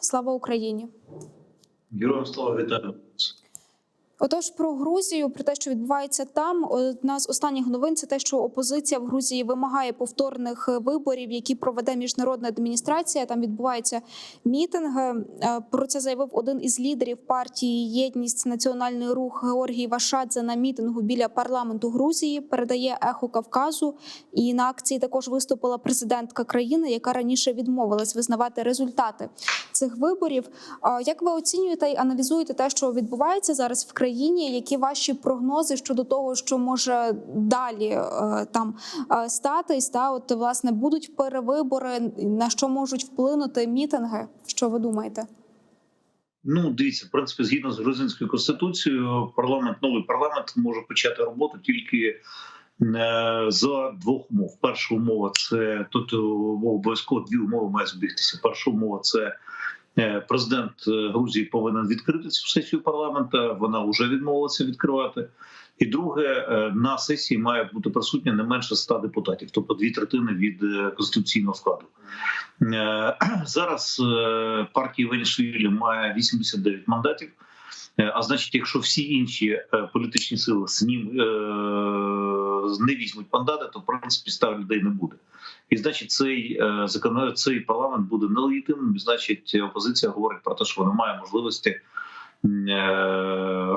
Слава Україні! Героям слава вітаю. Отож, про Грузію, про те, що відбувається там, одна з останніх новин це те, що опозиція в Грузії вимагає повторних виборів, які проведе міжнародна адміністрація. Там відбуваються мітинги. Е, Про це заявив один із лідерів партії Єдність Національний рух Георгій Вашадзе на мітингу біля парламенту Грузії. Передає ехо Кавказу. І на акції також виступила президентка країни, яка раніше відмовилась визнавати результати цих виборів. Як ви оцінюєте і аналізуєте те, що відбувається зараз в країні? Які ваші прогнози щодо того, що може далі е, там е, статись? Та от власне будуть перевибори, на що можуть вплинути мітинги? Що ви думаєте? Ну, дивіться, в принципі, згідно з грузинською конституцією, парламент, новий парламент може почати роботу тільки е, за двох умов. Перша умова це тут обов'язково дві умови має збігтися. Перша умова це президент е, Грузії повинен відкрити цю сесію парламента. Вона вже відмовилася відкривати. І друге, е, на сесії має бути присутня не менше 100 депутатів, тобто дві третини від е, конституційного складу. Е, Зараз е, партія Іванішвілі має 89 мандатів. Е, А значить, якщо всі інші е, політичні сили з ним е, не візьмуть мандати, то в принципі ста людей не буде. І значить, цей е, закон, цей парламент буде нелегітимним. Значить, опозиція говорить про те, що вона має можливості е,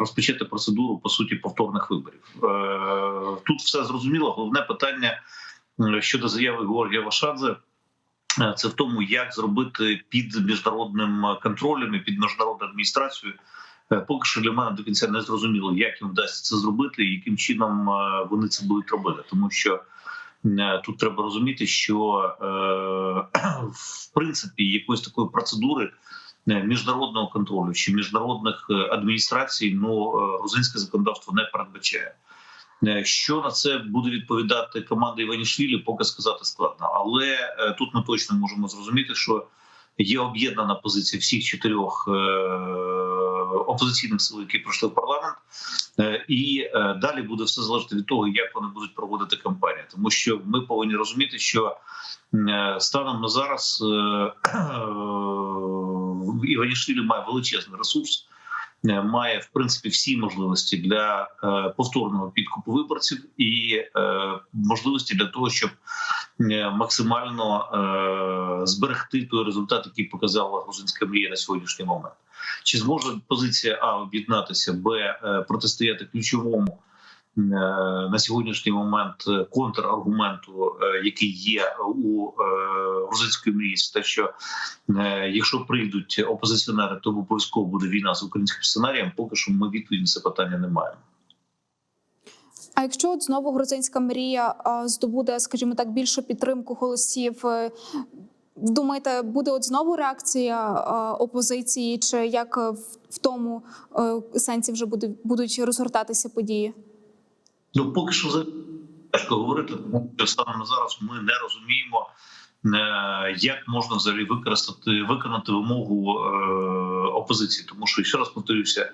розпочати процедуру по суті повторних виборів. Е, Тут все зрозуміло. Головне питання щодо заяви Георгія Вашадзе. Це в тому, як зробити під міжнародним контролем і під міжнародною адміністрацією. Поки що для мене до кінця не зрозуміло, як їм вдасться це зробити і яким чином вони це будуть робити, тому що тут треба розуміти, що е, в принципі якоїсь такої процедури е, міжнародного контролю чи міжнародних е, адміністрацій ну е, грузинське законодавство не передбачає. Е, Що на це буде відповідати команда Іванішвілі, поки сказати складно. Але е, тут ми точно можемо зрозуміти, що є об'єднана позиція всіх чотирьох е, опозиційних сил, які пройшли в парламент, Е, і е, далі буде все залежати від того, як вони будуть проводити кампанію, тому що ми повинні розуміти, що е, станом на зараз Іванішвілі має величезний ресурс має в принципі всі можливості для повторного підкупу виборців і можливості для того, щоб максимально зберегти той результат, який показала грузинська мрія на сьогоднішній момент. Чи зможе позиція А об'єднатися, Б е, протистояти ключовому е, на сьогоднішній момент е, контраргументу, який є у грузинської мрії, те, що Якщо прийдуть опозиціонери, то обов'язково буде війна з українським сценарієм. Поки що ми відповіді на це питання не маємо. А якщо от знову грузинська мрія здобуде, скажімо так, більшу підтримку голосів, думаєте, буде от знову реакція а, опозиції, чи як е, в, тому е, сенсі вже буде, будуть розгортатися події? Ну поки що тяжко говорити, тому що на зараз ми не розуміємо, е, як можна взагалі використати виконати вимогу е, опозиції. Тому що ще раз повторюся,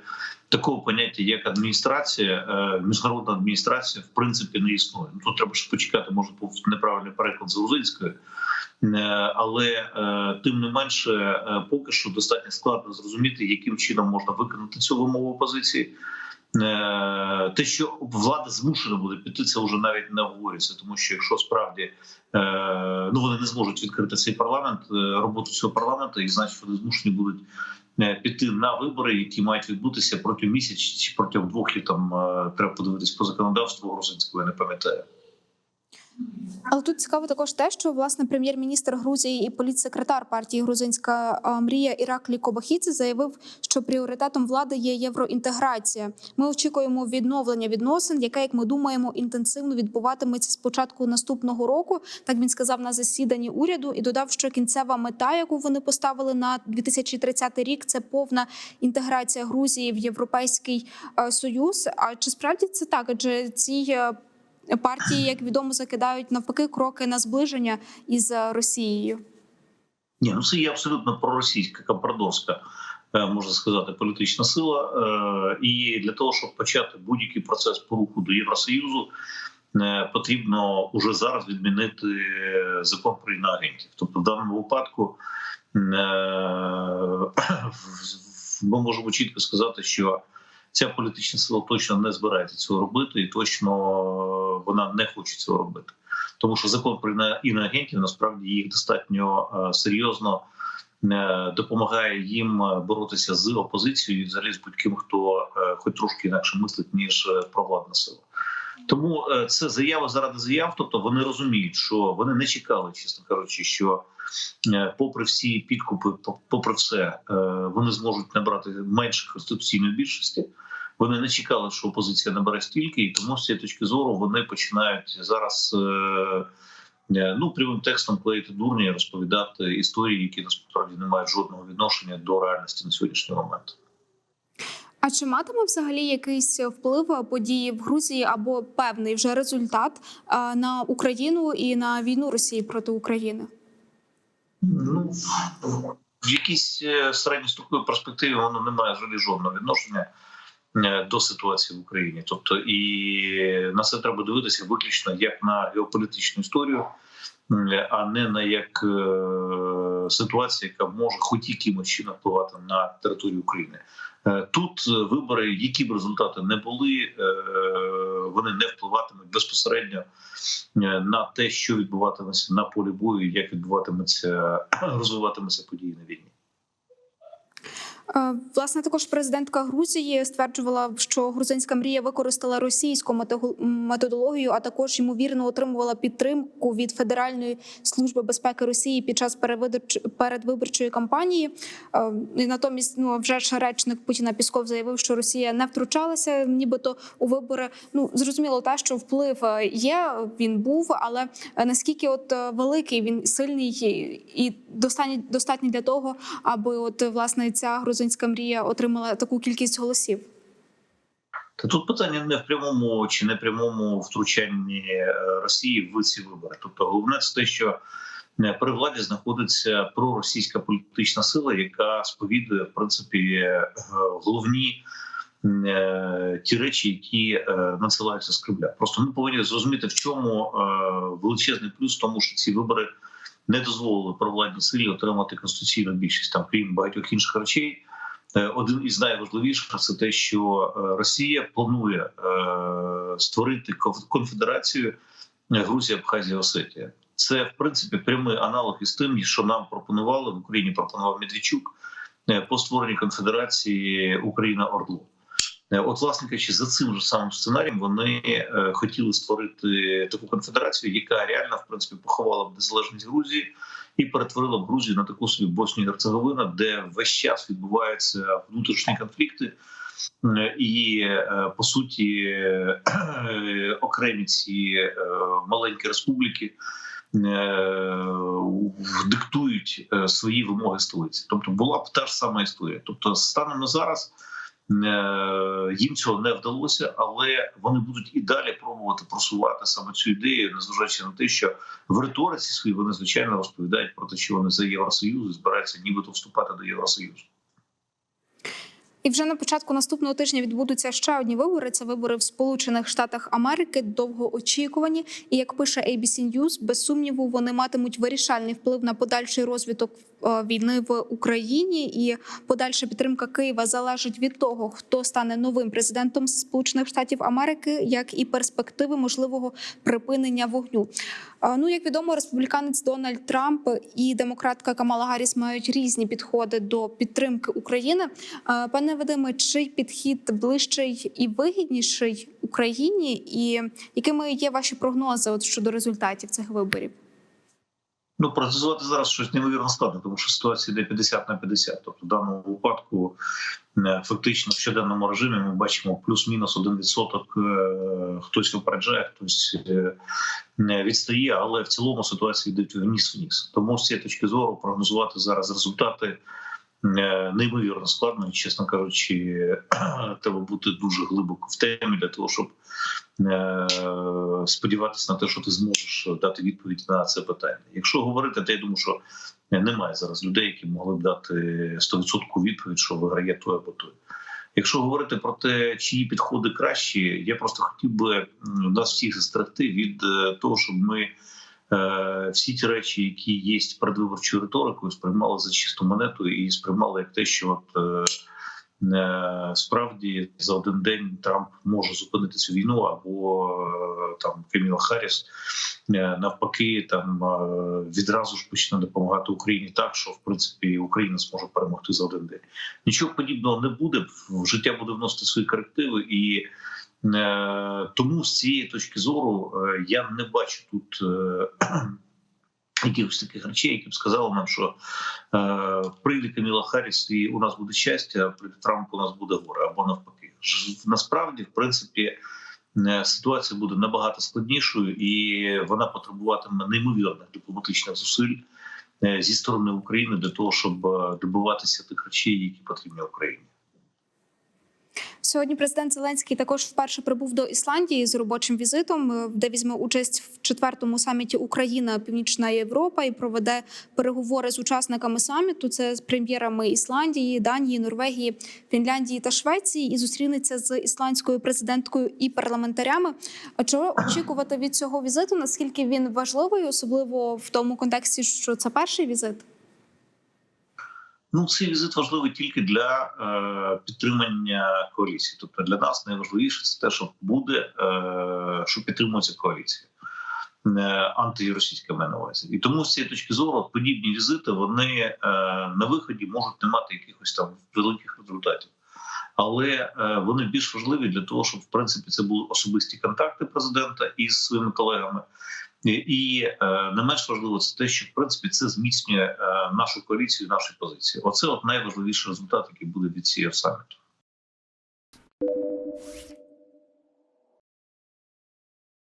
такого поняття як адміністрація, е, міжнародна адміністрація, в принципі, не існує. Ну, Тут треба ще почекати, може був неправильний переклад з грузинської. Е, Але е, тим не менше, е, поки що достатньо складно зрозуміти, яким чином можна виконати цю вимогу опозиції. Те, що влада змушена буде піти, це вже навіть не обговорюється, тому що якщо справді ну вони не зможуть відкрити цей парламент, роботу цього парламенту, і значить вони змушені будуть піти на вибори, які мають відбутися протягом місяця чи протягом двох літ. Там треба подивитись по законодавству грузинського, я не пам'ятаю. Але тут цікаво також те, що власне прем'єр-міністр Грузії і політсекретар партії Грузинська мрія Іраклі Кобахідзе заявив, що пріоритетом влади є євроінтеграція. Ми очікуємо відновлення відносин, яке, як ми думаємо, інтенсивно відбуватиметься з початку наступного року. Так він сказав на засіданні уряду і додав, що кінцева мета, яку вони поставили на 2030 рік, це повна інтеграція Грузії в Європейський Союз. А чи справді це так? Адже ці е, партії, як відомо, закидають навпаки кроки на зближення із Росією. Ні, ну це є абсолютно проросійська кабардовська, е, можна сказати, політична сила. Е, І для того, щоб почати будь-який процес по руху до Євросоюзу, е, потрібно уже зараз відмінити закон про агентів. Тобто, в даному випадку ми можемо чітко сказати, що ця політична сила точно не збирається цього робити, і точно вона не хоче цього робити. Тому що закон про іно- іноагентів насправді їх достатньо е, серйозно е, допомагає їм е, боротися з опозицією, і взагалі з будь-ким, хто хоч трошки інакше мислить ніж провладна сила. Тому це заява заради заяв. Тобто вони розуміють, що вони не чекали, чесно кажучи, що попри всі підкупи, по- попри все, вони зможуть набрати менше конституційної більшості. Вони не чекали, що опозиція набере стільки, і тому з цієї точки зору вони починають зараз. е, е, Ну, прямим текстом клеїти дурні, і розповідати історії, які насправді не мають жодного відношення до реальності на сьогоднішній момент. А чи матиме взагалі якийсь вплив події в Грузії або певний вже результат е, на Україну і на війну Росії проти України? Ну в якійсь е, середньостроковій перспективі воно не має жодного відношення е, до ситуації в Україні. Тобто, і на це треба дивитися виключно як на геополітичну історію, а не на як е, ситуація, яка може хоч якимось чином впливати на територію України. Е, Тут е, вибори, які б результати не були, е, вони не впливатимуть безпосередньо е, на те, що відбуватиметься на полі бою, як відбуватиметься розвиватиметься події на війні. Е, Власне, також президентка Грузії стверджувала, що грузинська мрія використала російську методологію, а також ймовірно отримувала підтримку від Федеральної служби безпеки Росії під час передвиборчої кампанії. Е, І натомість, ну вже ж речник Путіна Пісков заявив, що Росія не втручалася, нібито у вибори. Ну зрозуміло, те, що вплив е, є, він був, але наскільки от великий він сильний і достатній достатній для того, аби от власне ця грузинська мрія отримала таку кількість голосів. Та тут питання не в прямому чи не прямому втручанні е, Росії в ці вибори. Тобто, головне це те, що е, при владі знаходиться проросійська політична сила, яка сповідує в принципі е, головні ті речі, які надсилаються з Кремля. Просто ми повинні зрозуміти, в чому величезний плюс, тому що ці вибори не дозволили провладній силі отримати конституційну більшість там, крім багатьох інших речей. Е, Один із найважливіших це те, що е, Росія планує е, створити конф- конфедерацію Грузія, Абхазія, Осетія. Це в принципі прямий аналог із тим, що нам пропонували в Україні. Пропонував Медведчук по створенні конфедерації Україна Ордло. Е, От, власне кажучи, за цим же самим сценарієм вони е, хотіли створити таку конфедерацію, яка реально в принципі поховала б незалежність Грузії і перетворила б Грузію на таку собі Боснію Герцеговина, де весь час відбуваються внутрішні конфлікти, Е, і по суті окремі ці маленькі республіки диктують свої вимоги столиці. Тобто була б та ж сама історія. Тобто, станом на зараз. Е, Їм цього не вдалося, але вони будуть і далі пробувати просувати саме цю ідею, незважаючи на те, що в риториці своїй вони звичайно розповідають про те, що вони за євросоюз і збираються нібито вступати до євросоюзу. І вже на початку наступного тижня відбудуться ще одні вибори. Це вибори в Сполучених Штатах Америки, довгоочікувані. І як пише ABC News, без сумніву вони матимуть вирішальний вплив на подальший розвиток війни в Україні. І подальша підтримка Києва залежить від того, хто стане новим президентом Сполучених Штатів Америки, як і перспективи можливого припинення вогню. Е, Ну, як відомо, республіканець Дональд Трамп і демократка Камала Гарріс мають різні підходи до підтримки України. Е, Пане Вадиме, чий підхід ближчий і вигідніший Україні, і якими є ваші прогнози от щодо результатів цих виборів? Ну, прогнозувати зараз щось неймовірно складно, тому що ситуація йде 50 на 50. Тобто, в даному випадку е, фактично в щоденному режимі ми бачимо плюс-мінус 1%. е, Хтось випереджає, хтось е, відстає, але в цілому ситуація йде вниз-вниз. Тому з цієї точки зору прогнозувати зараз результати неймовірно складно, і, чесно кажучи, треба бути дуже глибоко в темі для того, щоб сподіватися на те, що ти зможеш дати відповідь на це питання. Якщо говорити, то я думаю, що немає зараз людей, які могли б дати 100% відповідь, що виграє той або той. Якщо говорити про те, чиї підходи кращі, я просто хотів би нас всіх застерегти від е, того, щоб ми е, всі ті речі, які є передвиборчою риторикою, сприймали за чисту монету і сприймали як те, що от. Е, Справді за один день Трамп може зупинити цю війну, або е, там Каміла Харріс е, навпаки там відразу ж почне допомагати Україні так, що в принципі Україна зможе перемогти за один день. Нічого подібного не буде. Життя буде вносити свої корективи, і тому з цієї точки зору я не бачу тут. Якихось таких речей, які б сказали нам, що е, прийде Каміла Харріс і у нас буде щастя, а прийде Трамп, у нас буде горе, або навпаки. Насправді, в принципі, е, ситуація буде набагато складнішою, і вона потребуватиме неймовірних дипломатичних зусиль е, зі сторони України для того, щоб е, добиватися тих речей, які потрібні Україні. Сьогодні президент Зеленський також вперше прибув до Ісландії з робочим візитом, е, де візьме участь в четвертому саміті Україна Північна Європа і проведе переговори з учасниками саміту. Це з прем'єрами Ісландії, Данії, Норвегії, Фінляндії та Швеції. І зустрінеться з ісландською президенткою і парламентарями. А чого очікувати від цього візиту? Наскільки він важливий, особливо в тому контексті, що це перший візит? Ну, цей візит важливий тільки для е, підтримання коаліції. Тобто для нас найважливіше це те, що буде, е, що підтримується коаліція. е, Антиросійська на увазі. І тому з цієї точки зору подібні візити вони е, на виході можуть не мати якихось там великих результатів. Але е, вони більш важливі для того, щоб в принципі це були особисті контакти президента із своїми колегами. І, е, не менш важливо це те, що в принципі це зміцнює е, нашу коаліцію, наші позиції. Оце от найважливіший результат, який буде від цієї саміту.